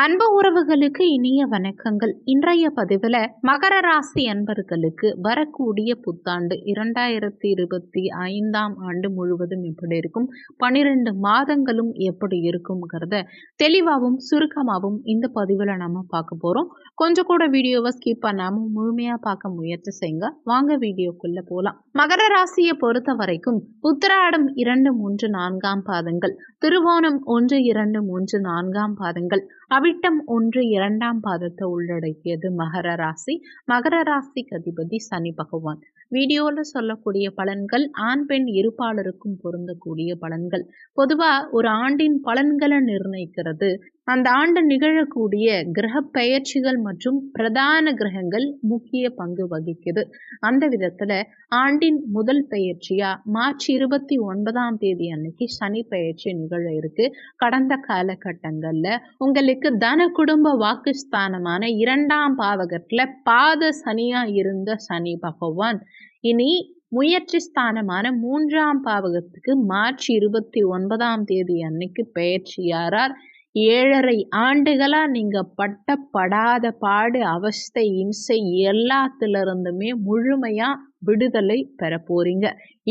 அன்பு உறவுகளுக்கு இனிய வணக்கங்கள். இன்றைய பதிவில் மகர ராசி அன்பர்களுக்கு வரக்கூடிய புத்தாண்டு இரண்டாயிரத்தி இருபத்தி ஐந்தாம் ஆண்டு முழுவதும் எப்படி இருக்கும்? பனிரெண்டு மாதங்களும் எப்படி இருக்குங்கிறத தெளிவாகவும் சுருக்கமாகவும் இந்த பதிவில் நம்ம பார்க்க போகிறோம் கொஞ்சம் கூட வீடியோவை ஸ்கிப் பண்ணாமல் முழுமையாக பார்க்க முயற்சி செய்யுங்க. வாங்க வீடியோக்குள்ளே போகலாம் மகர ராசியை பொறுத்த வரைக்கும் உத்திராடம் இரண்டு மூன்று நான்காம் பாதங்கள் திருவோணம் ஒன்று இரண்டு மூன்று நான்காம் பாதங்கள் அவிட்டம் ஒன்று இரண்டாம் பாதத்தை உள்ளடக்கியது மகர ராசி. மகர ராசிக்கு அதிபதி சனி பகவான். வீடியோவில் சொல்லக்கூடிய பலன்கள் ஆண் பெண் இருப்பாளருக்கும் பொருந்தக்கூடிய பலன்கள். பொதுவாக ஒரு ஆண்டின் பலன்களை நிர்ணயிக்கிறது. அந்த ஆண்டு நிகழக்கூடிய கிரக பெயர்ச்சிகள் மற்றும் பிரதான கிரகங்கள் முக்கிய பங்கு வகிக்குது. அந்த விதத்தில் ஆண்டின் முதல் பெயர்ச்சியா மார்ச் இருபத்தி ஒன்பதாம் தேதி அன்னைக்கு சனி பெயர்ச்சி நிகழ இருக்கு. கடந்த காலகட்டங்களில் உங்களுக்கு தன குடும்ப வாக்குஸ்தானமான இரண்டாம் பாவகத்தில் பாத சனியா இருந்த சனி பகவான். இனி முயற்சி ஸ்தானமான மூன்றாம் பாவகத்துக்கு மார்ச் இருபத்தி ஒன்பதாம் தேதி அன்னைக்கு பெயர்ச்சியாரார் ஏழரை ஆண்டுகளா நீங்க பட்ட படாத பாடு அவஸ்தை இம்சை எல்லாத்திலிருந்துமே முழுமையா விடுதலை பெற போறீங்க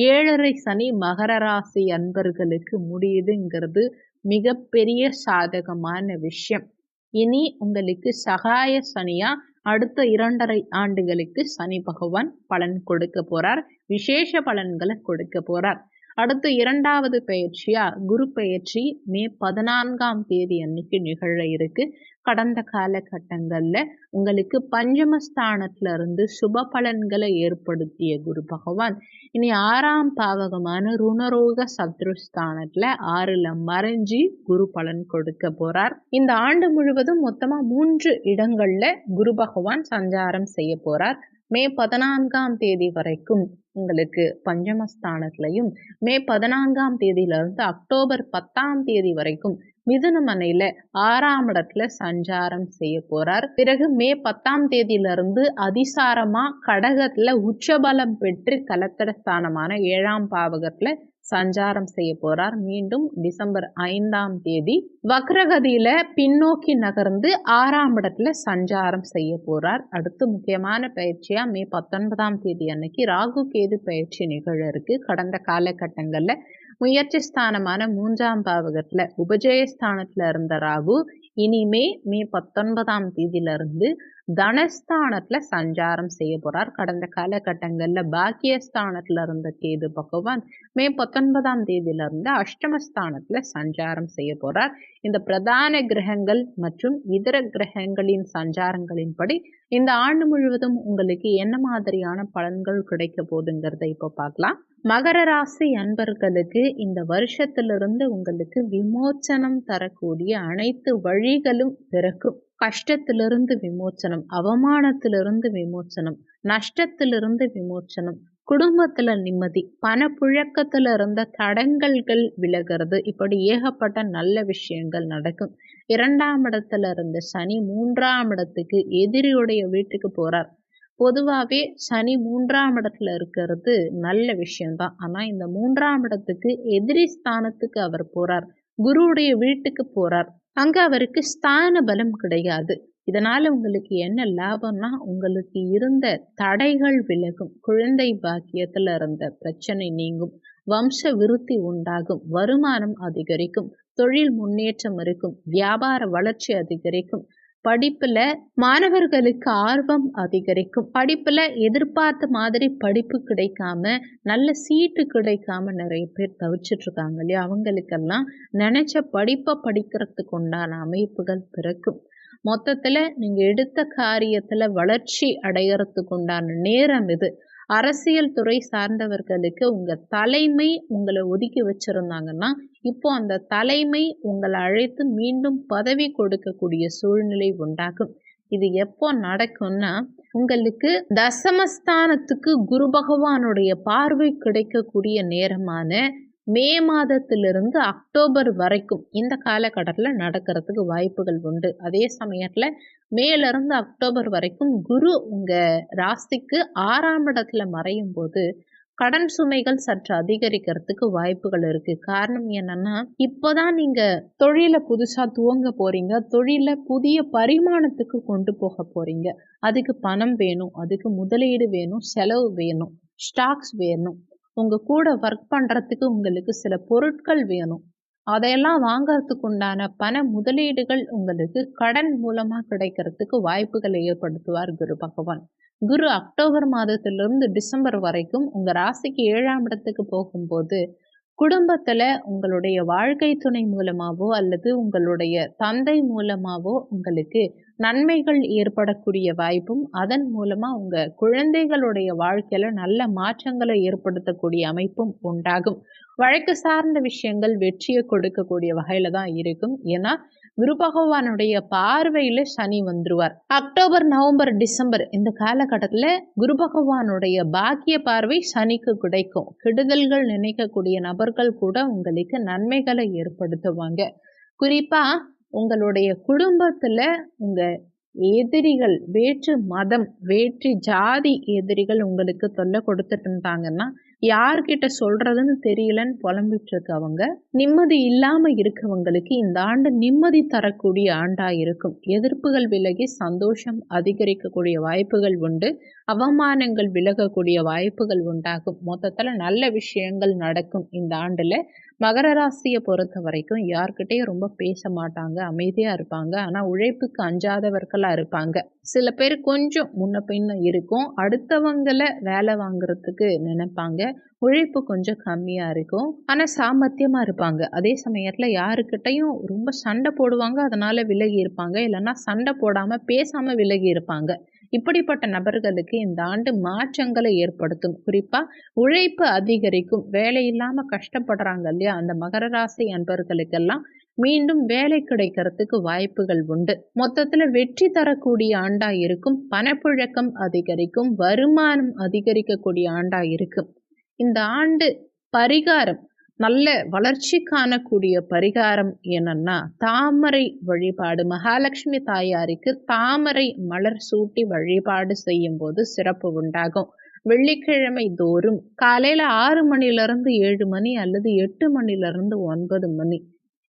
ஏழரை சனி மகர ராசி அன்பர்களுக்கு முடியுதுங்கிறது மிகப்பெரிய சாதகமான விஷயம். இனி உங்களுக்கு சகாய சனியா அடுத்த இரண்டரை ஆண்டுகளுக்கு சனி பகவான் பலன் கொடுக்க போறார். விசேஷ பலன்களை கொடுக்க போறார். அடுத்து இரண்டாவது பயிற்சியா? குரு பயிற்சி. மே பதினான்காம் தேதி அன்னைக்கு நிகழ இருக்கு. கடந்த காலகட்டங்களில் உங்களுக்கு பஞ்சமஸ்தானத்துல இருந்து சுப பலன்களை ஏற்படுத்திய குரு பகவான். இனி ஆறாம் பாவகமான ருணரோக சத்ருஸ்தானத்துல ஆறுல மறைஞ்சி குரு பலன் கொடுக்க போறார். இந்த ஆண்டு முழுவதும் மொத்தமா மூன்று இடங்கள்ல குரு பகவான் சஞ்சாரம் செய்ய போறார். மே பதினான்காம் தேதி வரைக்கும் உங்களுக்கு பஞ்சமஸ்தானத்திலையும் மே பதினான்காம் தேதியிலிருந்து அக்டோபர் பத்தாம் தேதி வரைக்கும் மிதுனமனையில ஆறாம் இடத்துல சஞ்சாரம் செய்ய போறார். பிறகு மே பத்தாம் தேதியிலிருந்து அதிசாரமா கடகத்துல உச்சபலம் பெற்று கலத்தர ஸ்தானமான ஏழாம் பாவகத்துல சஞ்சாரம் செய்ய போறார். மீண்டும் டிசம்பர் ஐந்தாம் தேதி வக்ரகதியில பின்னோக்கி நகர்ந்து ஆறாம் இடத்துல சஞ்சாரம் செய்ய போறார். அடுத்து முக்கியமான பயிற்சியா மே பத்தொன்பதாம் தேதி அன்னைக்கு ராகு கேது பயிற்சி நிகழ இருக்கு. கடந்த காலகட்டங்கள்ல முயற்சி ஸ்தானமான மூன்றாம் பாவகத்துல உபஜயஸ்தானத்துல இருந்த ராகு இனிமே மே பத்தொன்பதாம் தேதியிலிருந்து தனஸ்தானத்துல சஞ்சாரம் செய்ய போறார். கடந்த காலகட்டங்கள்ல பாக்கியஸ்தானத்துல இருந்த கேது பகவான் மே பத்தொன்பதாம் தேதியிலிருந்து அஷ்டமஸ்தானத்துல சஞ்சாரம் செய்ய போறார். இந்த பிரதான கிரகங்கள் மற்றும் இதர கிரகங்களின் சஞ்சாரங்களின்படி இந்த ஆண்டு முழுவதும் உங்களுக்கு என்ன மாதிரியான பலன்கள் கிடைக்க போகுதுங்கிறத இப்போ பார்க்கலாம். மகர ராசி அன்பர்களுக்கு இந்த வருஷத்திலிருந்து உங்களுக்கு விமோச்சனம் தரக்கூடிய அனைத்து வழிகளும் பிறக்கும். கஷ்டத்திலிருந்து விமோச்சனம் அவமானத்திலிருந்து விமோச்சனம் நஷ்டத்திலிருந்து விமோச்சனம் குடும்பத்தில் நிம்மதி பணப்புழக்கத்துல இருந்த தடங்கல்கள் விலகிறது. இப்படி ஏகப்பட்ட நல்ல விஷயங்கள் நடக்கும். இரண்டாம் இடத்துல இருந்த சனி மூன்றாம் இடத்துக்கு எதிரியுடைய வீட்டுக்கு போகிறார் பொதுவாகவே சனி மூன்றாம் இடத்துல இருக்கிறது நல்ல விஷயம்தான். ஆனால் இந்த மூன்றாம் இடத்துக்கு எதிரி ஸ்தானத்துக்கு அவர் போகிறார் குருவுடைய வீட்டுக்கு போறார். அங்கே அவருக்கு ஸ்தான பலம் கிடையாது. இதனால் உங்களுக்கு என்ன லாபம்னா உங்களுக்கு இருந்த தடைகள் விலகும். குழந்தை பாக்கியத்தில் இருந்த பிரச்சனை நீங்கும். வம்ச விருத்தி உண்டாகும். வருமானம் அதிகரிக்கும். தொழில் முன்னேற்றம் இருக்கும். வியாபார வளர்ச்சி அதிகரிக்கும். படிப்பில் மாணவர்களுக்கு ஆர்வம் அதிகரிக்கும். படிப்பில் எதிர்பார்த்த மாதிரி படிப்பு கிடைக்காம நல்ல சீட்டு கிடைக்காம நிறைய பேர் தவிச்சிட்ருக்காங்க இல்லையா? அவங்களுக்கெல்லாம் நினச்ச படிப்பை படிக்கிறதுக்கு உண்டான அமைப்புகள் பிறக்கும். மொத்தத்தில் நீங்கள் எடுத்த காரியத்தில் வளர்ச்சி அடையறதுக்கு உண்டான நேரம் இது. அரசியல் துறை சார்ந்தவர்களுக்கு உங்கள் தலைமை உங்களை ஒதுக்கி வச்சுருந்தாங்கன்னா இப்போ அந்த தலைமை உங்களை அழைத்து மீண்டும் பதவி கொடுக்கக்கூடிய சூழ்நிலை உண்டாகும். இது எப்போ நடக்கும்னா உங்களுக்கு தசமஸ்தானத்துக்கு குரு பகவானுடைய பார்வை கிடைக்கக்கூடிய நேரமான மே மாதத்திலிருந்து அக்டோபர் வரைக்கும் இந்த காலகட்டத்தில் நடக்கிறதுக்கு வாய்ப்புகள் உண்டு. அதே சமயத்தில் மேலேருந்து அக்டோபர் வரைக்கும் குரு உங்கள் ராசிக்கு ஆறாம் இடத்துல மறையும் போது கடன் சுமைகள் சற்று அதிகரிக்கிறதுக்கு வாய்ப்புகள் இருக்கு. காரணம் என்னன்னா இப்போதான் நீங்க தொழிலை புதுசா துவங்க போறீங்க. தொழிலை புதிய பரிமாணத்துக்கு கொண்டு போக போறீங்க. அதுக்கு பணம் வேணும் அதுக்கு முதலீடு வேணும் செலவு வேணும் ஸ்டாக்ஸ் வேணும். உங்கள் கூட ஒர்க் பண்ணுறதுக்கு உங்களுக்கு சில பொருட்கள் வேணும். அதையெல்லாம் வாங்கறதுக்கு உண்டான பண முதலீடுகள் உங்களுக்கு கடன் மூலமாக கிடைக்கிறதுக்கு வாய்ப்புகளை ஏற்படுத்துவார் குரு பகவான். குரு அக்டோபர் மாதத்திலிருந்து டிசம்பர் வரைக்கும் உங்கள் ராசிக்கு ஏழாம் இடத்துக்கு போகும்போது குடும்பத்தில் உங்களுடைய வாழ்க்கை துணை மூலமாவோ அல்லது உங்களுடைய தந்தை மூலமாகவோ உங்களுக்கு நன்மைகள் ஏற்படக்கூடிய வாய்ப்பும் அதன் மூலமாக உங்கள் குழந்தைகளுடைய வாழ்க்கையில் நல்ல மாற்றங்களை ஏற்படுத்தக்கூடிய அமைப்பும் உண்டாகும். வழக்கு சார்ந்த விஷயங்கள் வெற்றியை கொடுக்கக்கூடிய வகையில் தான் இருக்கும். ஏன்னா குரு பகவானுடைய பார்வையில சனி வந்துருவார். அக்டோபர் நவம்பர் டிசம்பர் இந்த காலகட்டத்தில் குரு பகவானுடைய பாக்கிய பார்வை சனிக்கு கிடைக்கும். கெடுதல்கள் நினைக்கக்கூடிய நபர்கள் கூட உங்களுக்கு நன்மைகளை ஏற்படுத்துவாங்க. குறிப்பா உங்களுடைய குடும்பத்துல உங்க எதிரிகள் வேற்று மதம் வேற்று ஜாதி எதிரிகள் உங்களுக்கு தொல்லை கொடுத்துட்டு இருந்தாங்கன்னா யார்கிட்ட சொல்றதுன்னு தெரியலன்னு புலம்பிட்டு இருக்கவங்க நிம்மதி இல்லாம இருக்கவங்களுக்கு இந்த ஆண்டு நிம்மதி தரக்கூடிய ஆண்டா இருக்கும். எதிர்ப்புகள் விலகி சந்தோஷம் அதிகரிக்கக்கூடிய வாய்ப்புகள் உண்டு. அவமானங்கள் விலகக்கூடிய வாய்ப்புகள் உண்டாகும். மொத்தத்தில் நல்ல விஷயங்கள் நடக்கும் இந்த ஆண்டில். மகர ராசியை பொறுத்த வரைக்கும் யார்கிட்டையும் ரொம்ப பேச மாட்டாங்க அமைதியாக இருப்பாங்க. ஆனால் உழைப்புக்கு அஞ்சாதவர்களாக இருப்பாங்க. சில பேர் கொஞ்சம் முன்ன பின்ன இருக்கும். அடுத்தவங்களை வேலை வாங்குறதுக்கு நினைப்பாங்க. உழைப்பு கொஞ்சம் கம்மியாக இருக்கும். ஆனால் சாமர்த்தியமாக இருப்பாங்க. அதே சமயத்தில் யாருக்கிட்டையும் ரொம்ப சண்டை போடுவாங்க. அதனால் விலகி இருப்பாங்க. இல்லைன்னா சண்டை போடாமல் பேசாமல் விலகி இருப்பாங்க. இப்படிப்பட்ட நபர்களுக்கு இந்த ஆண்டு மாற்றங்களை ஏற்படுத்தும். குறிப்பா உழைப்பு அதிகரிக்கும் வேலை இல்லாம கஷ்டப்படுறாங்க இல்லையா? அந்த மகர ராசி அன்பர்களுக்கெல்லாம் மீண்டும் வேலை கிடைக்கிறதுக்கு வாய்ப்புகள் உண்டு. மொத்தத்துல வெற்றி தரக்கூடிய ஆண்டா இருக்கும் பணப்புழக்கம் அதிகரிக்கும் வருமானம் அதிகரிக்கக்கூடிய ஆண்டா இருக்கும். இந்த ஆண்டு பரிகாரம் நல்ல வளர்ச்சி காணக்கூடிய பரிகாரம் என்னன்னா தாமரை வழிபாடு. மகாலட்சுமி தாயாருக்கு தாமரை மலர் சூட்டி வழிபாடு செய்யும் போது சிறப்பு உண்டாகும். வெள்ளிக்கிழமை தோறும் காலையில ஆறு மணிலிருந்து ஏழு மணி அல்லது எட்டு மணிலிருந்து ஒன்பது மணி.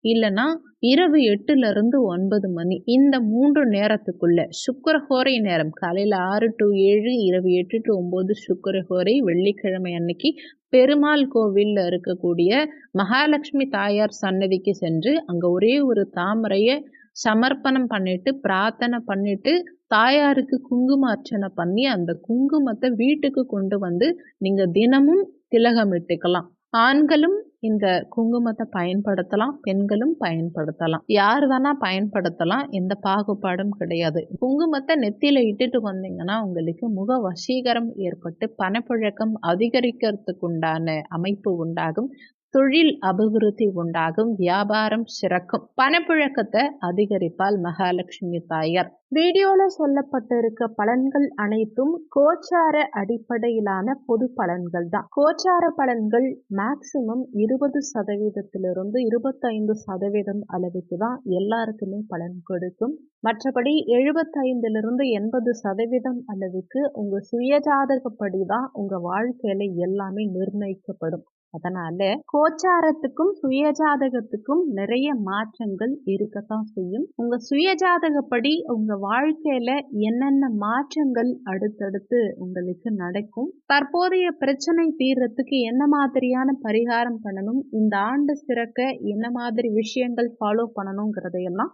இல்லைன்னா இரவு எட்டுல இருந்து ஒன்பது மணி. இந்த மூன்று நேரத்துக்குள்ள சுக்கரஹோரை நேரம். காலையில ஆறு டு ஏழு இரவு எட்டு டு ஒன்பது சுக்கரஹோரை வெள்ளிக்கிழமை அன்னைக்கு பெருமாள் கோவில்ல இருக்கக்கூடிய மகாலட்சுமி தாயார் சன்னதிக்கு சென்று அங்க ஒரே ஒரு தாமரைய சமர்ப்பணம் பண்ணிட்டு பிரார்த்தனை பண்ணிட்டு தாயாருக்கு குங்கும அர்ச்சனை பண்ணி அந்த குங்குமத்தை வீட்டுக்கு கொண்டு வந்து நீங்க தினமும் திலகமிட்டுக்கலாம் ஆண்களும் இந்த குங்குமத்தை பயன்படுத்தலாம் பெண்களும் பயன்படுத்தலாம். யார் வேணா பயன்படுத்தலாம் எந்த பாகுபாடும் கிடையாது. குங்குமத்தை நெத்தியில இட்டுட்டு வந்தீங்கன்னா உங்களுக்கு முக வசீகரம் ஏற்பட்டு பணப்புழக்கம் அதிகரிக்கிறதுக்கு உண்டான அமைப்பு உண்டாகும். தொழில் அபிவிருத்தி உண்டாகும் வியாபாரம் சிறக்கும். பணப்புழக்கத்தை அதிகரிப்பால் மகாலட்சுமி தாயார். வீடியோல சொல்லப்பட்டிருக்க பலன்கள் அனைத்தும் கோச்சார அடிப்படையிலான பொது பலன்கள் தான் கோச்சார பலன்கள் மேக்சிமம் இருபது சதவீதத்திலிருந்து இருபத்தைந்து சதவீதம் அளவுக்கு தான் எல்லாருக்குமே பலன் கொடுக்கும். மற்றபடி எழுபத்தைந்திலிருந்து எண்பது சதவீதம் அளவுக்கு உங்க சுயஜாதகப்படி தான் உங்க வாழ்க்கையில எல்லாமே நிர்ணயிக்கப்படும். அதனால கோச்சாரத்துக்கும் சுயஜாதகத்துக்கும் நிறைய மாற்றங்கள் இருக்கத்தான் செய்யும். உங்க சுயஜாதகப்படி உங்க வாழ்க்கையில என்னென்ன மாற்றங்கள் அடுத்தடுத்து உங்களுக்கு நடக்கும் தற்போதைய பிரச்சனை தீர்றதுக்கு என்ன மாதிரியான பரிகாரம் பண்ணணும் இந்த ஆண்டு சிறக்க என்ன மாதிரி விஷயங்கள் ஃபாலோ பண்ணணுங்கிறதையெல்லாம்